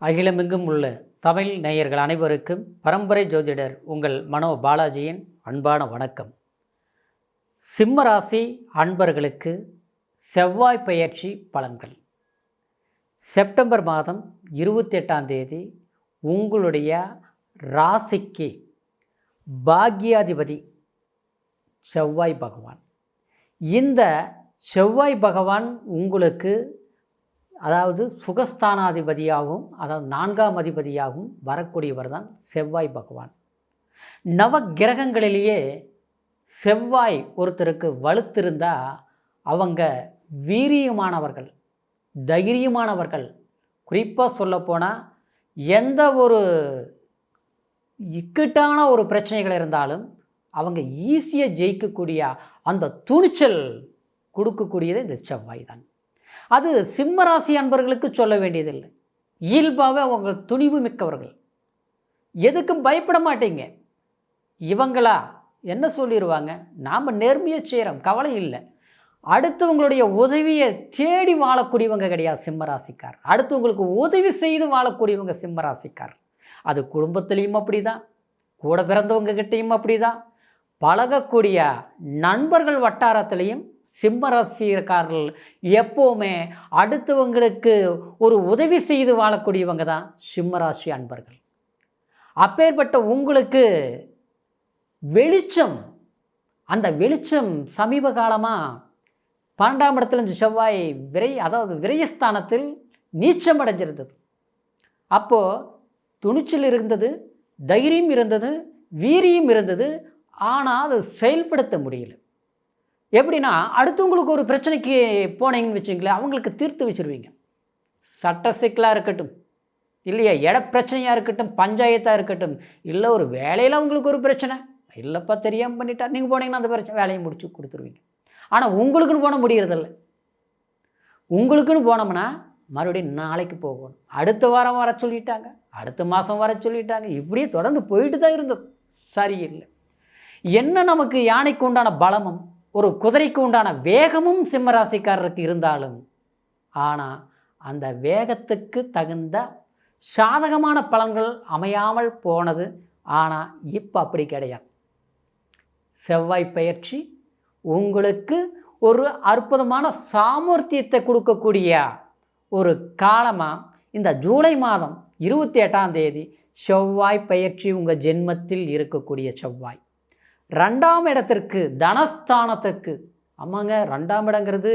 அகிலமெங்கும் உள்ள தமிழ் நேயர்கள் அனைவருக்கும் பரம்பரை ஜோதிடர் உங்கள் மனோ பாலாஜியின் அன்பான வணக்கம். சிம்ம ராசி அன்பர்களுக்கு செவ்வாய் பயிற்சி பலன்கள். செப்டம்பர் மாதம் இருபத்தி எட்டாம் தேதி உங்களுடைய ராசிக்கு பாக்யாதிபதி செவ்வாய் பகவான். இந்த செவ்வாய் பகவான் உங்களுக்கு அதாவது சுகஸ்தானாதிபதியாகவும் அதாவது நான்காம் அதிபதியாகவும் வரக்கூடியவர் தான் செவ்வாய் பகவான். நவ கிரகங்களிலேயே செவ்வாய் ஒருத்தருக்கு வலுத்திருந்தால் அவங்க வீரியமானவர்கள் தைரியமானவர்கள். குறிப்பாக சொல்லப்போனால் எந்த ஒரு இக்கட்டான ஒரு பிரச்சனைகள் இருந்தாலும் அவங்க ஈஸியாக ஜெயிக்கக்கூடிய அந்த துணிச்சல் கொடுக்கக்கூடியது இந்த செவ்வாய் தான். அது சிம்மராசி அன்பர்களுக்கு சொல்ல வேண்டியதில்லை. இயல்பாகவே அவங்க துணிவு மிக்கவர்கள். எதுக்கும் பயப்பட மாட்டீங்க. இவங்களா என்ன சொல்லிடுவாங்க நாம் நேர்மையாக செய்கிறோம் கவலை இல்லை. அடுத்தவங்களுடைய உதவியை தேடி வாழக்கூடியவங்க கிடையாது சிம்மராசிக்கார் அடுத்தவங்களுக்கு உதவி செய்து வாழக்கூடியவங்க சிம்மராசிக்கார் அது குடும்பத்துலேயும் அப்படி தான் கூட பிறந்தவங்க கிட்டேயும் அப்படி தான் பழகக்கூடிய நண்பர்கள் வட்டாரத்திலையும் சிம்மராசிக்காரர்கள் எப்போவுமே அடுத்தவங்களுக்கு ஒரு உதவி செய்து வாழக்கூடியவங்க தான் சிம்மராசி அன்பர்கள். அப்பேற்பட்ட உங்களுக்கு வெளிச்சம் அந்த வெளிச்சம் சமீப காலமாக பன்னெண்டாம் இடத்துலேருந்து செவ்வாய் விரை அதாவது விரயஸ்தானத்தில் நீச்சம் அடைஞ்சிருந்தது. அப்போது துணிச்சல் இருந்தது தைரியம் இருந்தது வீரியம் இருந்தது. ஆனால் அது செயல்படுத்த முடியல. எப்படின்னா அடுத்தவங்களுக்கு ஒரு பிரச்சனைக்கு போனீங்கன்னு வச்சுங்களேன் அவங்களுக்கு தீர்த்து வச்சுருவீங்க. சட்ட சிக்கலாக இருக்கட்டும் இல்லையா இட பிரச்சனையாக இருக்கட்டும் பஞ்சாயத்தாக இருக்கட்டும் இல்லை ஒரு வேலையில் அவங்களுக்கு ஒரு பிரச்சனை இல்லைப்பா தெரியாமல் பண்ணிட்டா நீங்கள் போனீங்கன்னா அந்த பிரச்சனை வேலையை முடிச்சு கொடுத்துருவீங்க. ஆனால் உங்களுக்குன்னு போன முடியறதில்ல. உங்களுக்குன்னு போனோம்னா மறுபடியும் நாளைக்கு போகணும். அடுத்த வாரம் வர சொல்லிட்டாங்க அடுத்த மாதம் வர சொல்லிட்டாங்க இப்படியே தொடர்ந்து போயிட்டு தான் இருந்தது சரியில்லை. என்ன நமக்கு யானைக்கு உண்டான பலமும் ஒரு குதிரைக்கு உண்டான வேகமும் சிம்மராசிக்காரருக்கு இருந்தாலும் ஆனால் அந்த வேகத்துக்கு தகுந்த சாதகமான பலன்கள் அமையாமல் போனது ஆனால் இப்போ அப்படி கிடையாது. செவ்வாய் பயிற்சி உங்களுக்கு ஒரு அற்புதமான சாமர்த்தியத்தை கொடுக்கக்கூடிய ஒரு காலமாக இந்த ஜூலை மாதம் இருபத்தி எட்டாம் தேதி செவ்வாய் பயிற்சி உங்கள் ஜென்மத்தில் இருக்கக்கூடிய செவ்வாய். ரெண்டாம் இடத்திற்கு தனஸ்தானத்திற்கு. ஆமாங்க ரெண்டாம் இடங்கிறது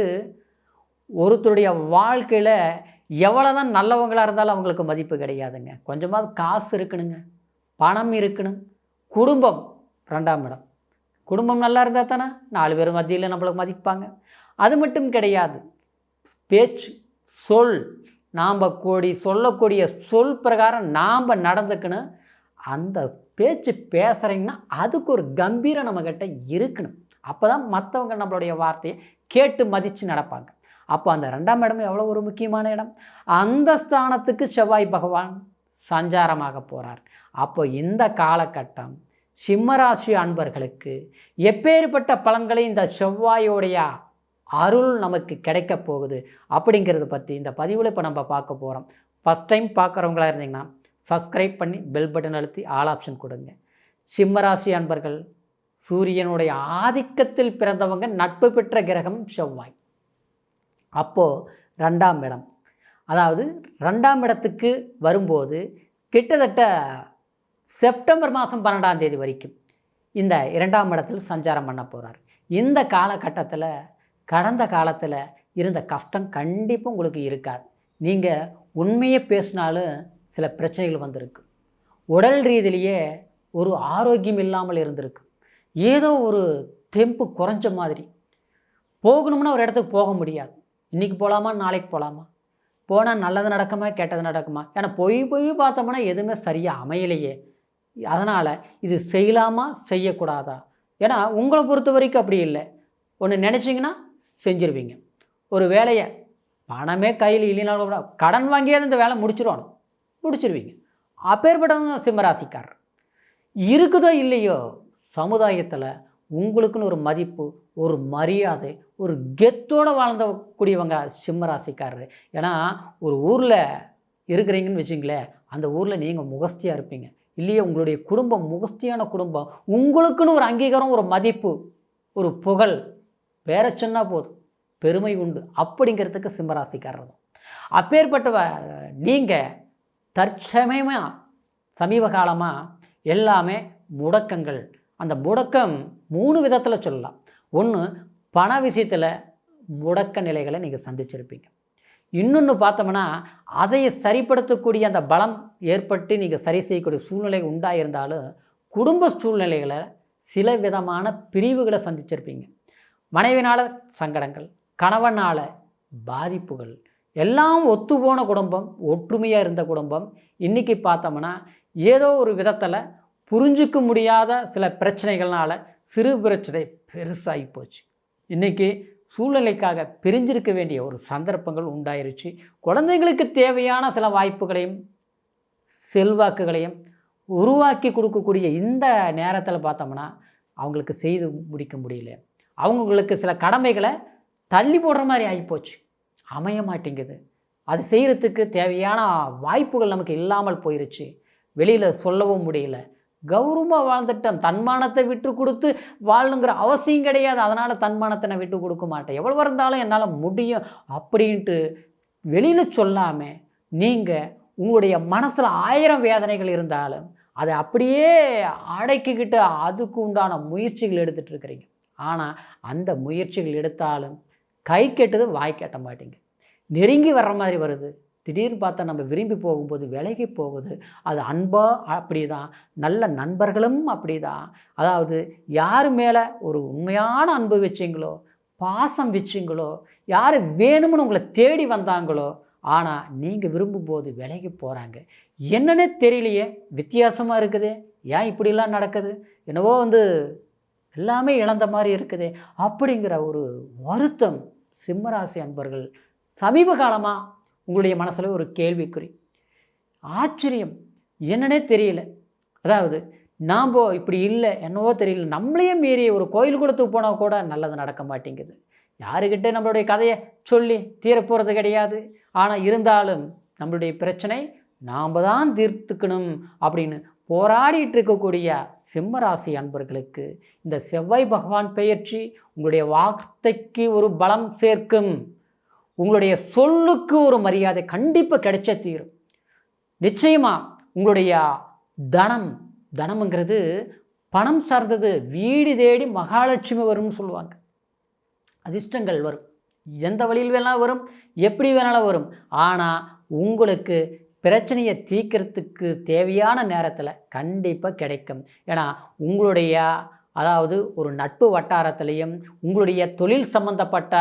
ஒருத்தருடைய வாழ்க்கையில் எவ்வளோ தான் நல்லவங்களாக இருந்தாலும் அவங்களுக்கு மதிப்பு கிடையாதுங்க. கொஞ்சமாவது காசு இருக்கணுங்க பணம் இருக்கணும் குடும்பம் ரெண்டாம் இடம். குடும்பம் நல்லா இருந்தால் தானே நாலு பேர் மத்தியில் நம்மளுக்கு மதிப்பாங்க. அது மட்டும் கிடையாது. பேச்சு சொல் நாம் கூடி சொல்லக்கூடிய சொல் பிரகாரம் நாம் நடந்துக்கணும். அந்த பேச்சு பேசுகிறீங்கன்னா அதுக்கு ஒரு கம்பீரம் நம்மக்கிட்ட இருக்கணும். அப்போ தான் மற்றவங்க நம்மளுடைய வார்த்தையை கேட்டு மதித்து நடப்பாங்க. அப்போ அந்த ரெண்டாம் இடம் எவ்வளோ ஒரு முக்கியமான இடம்? அந்த ஸ்தானத்துக்கு செவ்வாய் பகவான் சஞ்சாரமாக போகிறார் அப்போ இந்த காலகட்டம் சிம்மராசி அன்பர்களுக்கு எப்பேற்பட்ட பலன்களை இந்த செவ்வாயோடைய அருள் நமக்கு கிடைக்க போகுது அப்படிங்கிறத பற்றி இந்த பதிவில் இப்போ நம்ம பார்க்க போகிறோம் ஃபஸ்ட் டைம் பார்க்குறவங்களா இருந்தீங்கன்னா சப்ஸ்கிரைப் பண்ணி பெல் பட்டன் அழுத்தி ஆல் ஆப்ஷன் கொடுங்க. சிம்மராசி அன்பர்கள் சூரியனுடைய ஆதிக்கத்தில் பிறந்தவங்க நட்பு பெற்ற கிரகம் செவ்வாய். அப்போது ரெண்டாம் இடம். அதாவது ரெண்டாம் இடத்துக்கு வரும்போது கிட்டத்தட்ட செப்டம்பர் மாதம் பன்னெண்டாம் தேதி வரைக்கும் இந்த இரண்டாம் இடத்தில் சஞ்சாரம் பண்ண போகிறார் இந்த காலகட்டத்தில் கடந்த காலத்தில் இருந்த கஷ்டம் கண்டிப்பாக உங்களுக்கு இருக்காது. நீங்கள் உண்மையை பேசினாலும் சில பிரச்சனைகள் வந்திருக்கு. உடல் ரீதியிலேயே ஒரு ஆரோக்கியம் இல்லாமல் இருந்திருக்கு. ஏதோ ஒரு தெம்பு குறைஞ்ச மாதிரி. போகணும்னா ஒரு இடத்துக்கு போக முடியாது. இன்றைக்கி போகலாமா நாளைக்கு போகலாமா போனால் நல்லது நடக்குமா கெட்டது நடக்குமா? ஏன்னா போய் போய் பார்த்தோம்னா எதுவுமே சரியாக அமையலையே. அதனால் இது செய்யலாமா செய்யக்கூடாதா? ஏன்னா உங்களை பொறுத்த வரைக்கும் அப்படி இல்லை. ஒன்று நினச்சிங்கன்னா செஞ்சுருவீங்க. ஒரு வேலையை பணமே கையில் இல்லைனாலும் கூட கடன் வாங்கியாவது இந்த வேலை முடிச்சிடணும் முடிச்சிருவீங்க. அப்பேற்பட்டவங்க சிம்மராசிக்காரர் இருக்குதோ இல்லையோ சமுதாயத்தில் உங்களுக்குன்னு ஒரு மதிப்பு ஒரு மரியாதை ஒரு கெத்தோடு வாழ்ந்த கூடியவங்க சிம்மராசிக்காரர். ஏன்னா ஒரு ஊரில் இருக்கிறீங்கன்னு வச்சுங்களேன் அந்த ஊரில் நீங்கள் முகஸ்தியாக இருப்பீங்க. இல்லையே உங்களுடைய குடும்பம் முகஸ்தியான குடும்பம் உங்களுக்குன்னு ஒரு அங்கீகாரம் ஒரு மதிப்பு ஒரு புகழ் வேற சொன்னால் போதும். பெருமை உண்டு. அப்படிங்கிறதுக்கு சிம்மராசிக்காரர் தான். அப்பேற்பட்டவ நீங்கள் தற்சமயமாக சமீப காலமாக எல்லாமே முடக்கங்கள். அந்த முடக்கம் மூணு விதத்தில் சொல்லலாம். ஒன்று பண விஷயத்தில் முடக்க நிலைகளை நீங்கள் சந்திச்சிருப்பீங்க. இன்னொன்று பார்த்தோம்னா அதை சரிப்படுத்தக்கூடிய அந்த பலம் ஏற்பட்டு நீங்கள் சரி செய்யக்கூடிய சூழ்நிலை உண்டாயிருந்தாலும் குடும்ப சூழ்நிலைகளை சில விதமான பிரிவுகளை சந்திச்சிருப்பீங்க. மனைவினால் சங்கடங்கள் கணவனால் பாதிப்புகள் எல்லாம் ஒத்துப்போன குடும்பம் ஒற்றுமையாக இருந்த குடும்பம் இன்றைக்கி பார்த்தோம்னா ஏதோ ஒரு விதத்தில் புரிஞ்சிக்க முடியாத சில பிரச்சனைகள்னால் சிறு பிரச்சனை பெருசாகி போச்சு. இன்றைக்கி சூழ்நிலைக்காக பிரிஞ்சிருக்க வேண்டிய ஒரு சந்தர்ப்பங்கள் உண்டாயிருச்சு. குழந்தைங்களுக்கு தேவையான சில வாய்ப்புகளையும் செல்வாக்குகளையும் உருவாக்கி கொடுக்கக்கூடிய இந்த நேரத்தில் பார்த்தோம்னா அவங்களுக்கு செய்து முடிக்க முடியல. அவங்களுக்கு சில கடமைகளை தள்ளி போடுற மாதிரி ஆகிப்போச்சு அமைய மாட்டேங்குது. அது செய்கிறதுக்கு தேவையான வாய்ப்புகள் நமக்கு இல்லாமல் போயிருச்சு. வெளியில் சொல்லவும் முடியல. கௌரவமாக வாழ்ந்துட்டேன். தன்மானத்தை விட்டு கொடுத்து வாழணுங்கிற அவசியம் கிடையாது. அதனால் தன்மானத்தை நான் விட்டு கொடுக்க மாட்டேன். எவ்வளோ இருந்தாலும் என்னால் முடியும் அப்படின்ட்டு வெளியில் சொல்லாமல் நீங்கள் உங்களுடைய மனசில் ஆயிரம் வேதனைகள் இருந்தாலும் அதை அப்படியே அடைக்கிக்கிட்டு அதுக்கு உண்டான முயற்சிகள் எடுத்துகிட்டு இருக்கிறீங்க. ஆனால் அந்த முயற்சிகள் எடுத்தாலும் கை கெட்டது வாய் கேட்ட மாட்டேங்க நெருங்கி வர்ற மாதிரி வருது. திடீர்னு பார்த்தா நம்ம விரும்பி போகும்போது விலகி போகுது. அது அன்பா அப்படி தான் நல்ல நண்பர்களும் அப்படி தான் அதாவது யார் மேலே ஒரு உண்மையான அன்பு வச்சிங்களோ பாசம் வச்சிங்களோ யார் வேணும்னு உங்களை தேடி வந்தாங்களோ ஆனால் நீங்கள் விரும்பும்போது விலகி போகிறாங்க என்னன்னே தெரியலையே வித்தியாசமாக இருக்குது. ஏன் இப்படிலாம் நடக்குது? என்னவோ வந்து எல்லாமே இழந்த மாதிரி இருக்குது. அப்படிங்கிற ஒரு வருத்தம் சிம்மராசி அன்பர்கள் சமீப காலமாக உங்களுடைய மனசில் ஒரு கேள்விக்குறி. ஆச்சரியம். என்னன்னே தெரியல. அதாவது நாம் இப்படி இல்லை என்னவோ தெரியல. நம்மளையே மீறி ஒரு கோயில் குளத்துக்கு போனால் கூட நல்லது நடக்க மாட்டேங்குது. யாருக்கிட்ட நம்மளுடைய கதையை சொல்லி தீரப்போகிறது கிடையாது. ஆனால் இருந்தாலும் நம்மளுடைய பிரச்சனை நாம் தான் தீர்த்துக்கணும் அப்படின்னு போராடிட்டு இருக்கக்கூடிய சிம்மராசி அன்பர்களுக்கு இந்த செவ்வாய் பகவான் பெயர்ச்சி உங்களுடைய வார்த்தைக்கு ஒரு பலம் சேர்க்கும். உங்களுடைய சொல்லுக்கு ஒரு மரியாதை கண்டிப்பாக கிடைச்ச தீரும். நிச்சயமாக உங்களுடைய தனம் தனம்ங்கிறது பணம் சார்ந்தது. வீடு தேடி மகாலட்சுமி வரும்னு சொல்லுவாங்க. அதிர்ஷ்டங்கள் வரும். எந்த வழியில் வேணாலும் வரும் எப்படி வேணாலும் வரும். ஆனால் உங்களுக்கு பிரச்சனையை தீர்க்கறதுக்கு தேவையான நேரத்தில் கண்டிப்பாக கிடைக்கும். ஏன்னா உங்களுடைய அதாவது ஒரு நட்பு வட்டாரத்திலையும் உங்களுடைய தொழில் சம்பந்தப்பட்ட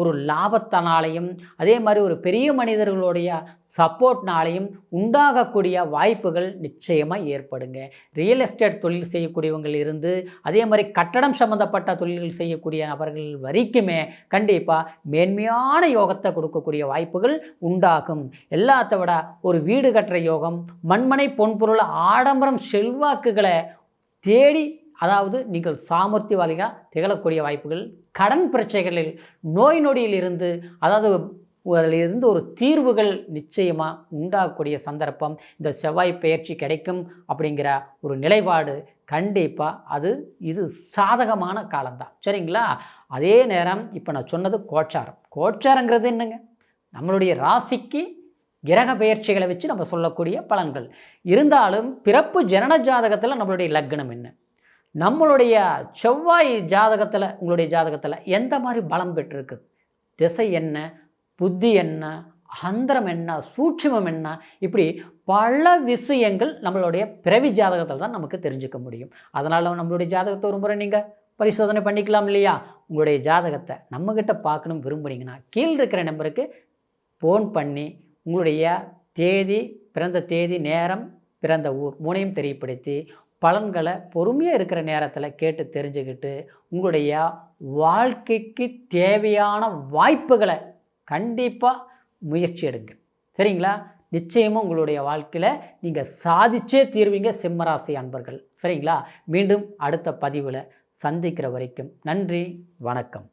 ஒரு லாபத்தனாலையும் அதே மாதிரி ஒரு பெரிய மனிதர்களுடைய சப்போர்ட்னாலையும் உண்டாகக்கூடிய வாய்ப்புகள் நிச்சயமாக ஏற்படுங்க. ரியல் எஸ்டேட் தொழில் செய்யக்கூடியவங்கள் இருந்து அதே மாதிரி கட்டடம் சம்மந்தப்பட்ட தொழில்கள் செய்யக்கூடிய நபர்கள் வரைக்குமே கண்டிப்பாக மேன்மையான யோகத்தை கொடுக்கக்கூடிய வாய்ப்புகள் உண்டாகும். எல்லாத்த விட ஒரு வீடு கட்டுற யோகம் மண்மனை பொன்பொருள் ஆடம்பரம் செல்வாக்குகளை தேடி அதாவது நீங்கள் சாமர்த்தியவாளிகளாக திகழக்கூடிய வாய்ப்புகள் கடன் பிரச்சனைகளில் நோய் நொடியில் இருந்து அதாவது அதிலிருந்து ஒரு தீர்வுகள் நிச்சயமாக உண்டாகக்கூடிய சந்தர்ப்பம் இந்த செவ்வாய் பயிற்சி கிடைக்கும் அப்படிங்கிற ஒரு நிலைப்பாடு கண்டிப்பாக அது இது சாதகமான காலம்தான். சரிங்களா? அதே நேரம் இப்போ நான் சொன்னது கோச்சாரம். கோச்சாரங்கிறது என்னங்க? நம்மளுடைய ராசிக்கு கிரக பெயர்ச்சிகளை வச்சு நம்ம சொல்லக்கூடிய பலன்கள். இருந்தாலும் பிறப்பு ஜனன ஜாதகத்தில் நம்மளுடைய லக்னம் என்ன? நம்மளுடைய செவ்வாய் ஜாதகத்தில் உங்களுடைய ஜாதகத்தில் எந்த மாதிரி பலம் பெற்றிருக்கு? திசை என்ன? புத்தி என்ன? அந்தரம் என்ன? சூட்சுமம் என்ன? இப்படி பல விஷயங்கள் நம்மளுடைய பிறவி ஜாதகத்தில் தான் நமக்கு தெரிஞ்சுக்க முடியும். அதனால் நம்மளுடைய ஜாதகத்தை ஒரு முறை நீங்கள் பரிசோதனை பண்ணிக்கலாம் இல்லையா? உங்களுடைய ஜாதகத்தை நம்மக்கிட்ட பார்க்கணும் விரும்புனீங்கன்னா கீழே இருக்கிற நம்பருக்கு ஃபோன் பண்ணி உங்களுடைய தேதி பிறந்த தேதி நேரம் பிறந்த ஊர் மூனையும் தெரியப்படுத்தி பலன்களை பொறுமையாக இருக்கிற நேரத்தில் கேட்டு தெரிஞ்சுக்கிட்டு உங்களுடைய வாழ்க்கைக்கு தேவையான வாய்ப்புகளை கண்டிப்பாக முயற்சி எடுங்க. சரிங்களா? நிச்சயமாக உங்களுடைய வாழ்க்கையில் நீங்கள் சாதிச்சே தீர்வீங்க சிம்மராசி அன்பர்கள். சரிங்களா? மீண்டும் அடுத்த பதிவில் சந்திக்கிற வரைக்கும் நன்றி வணக்கம்.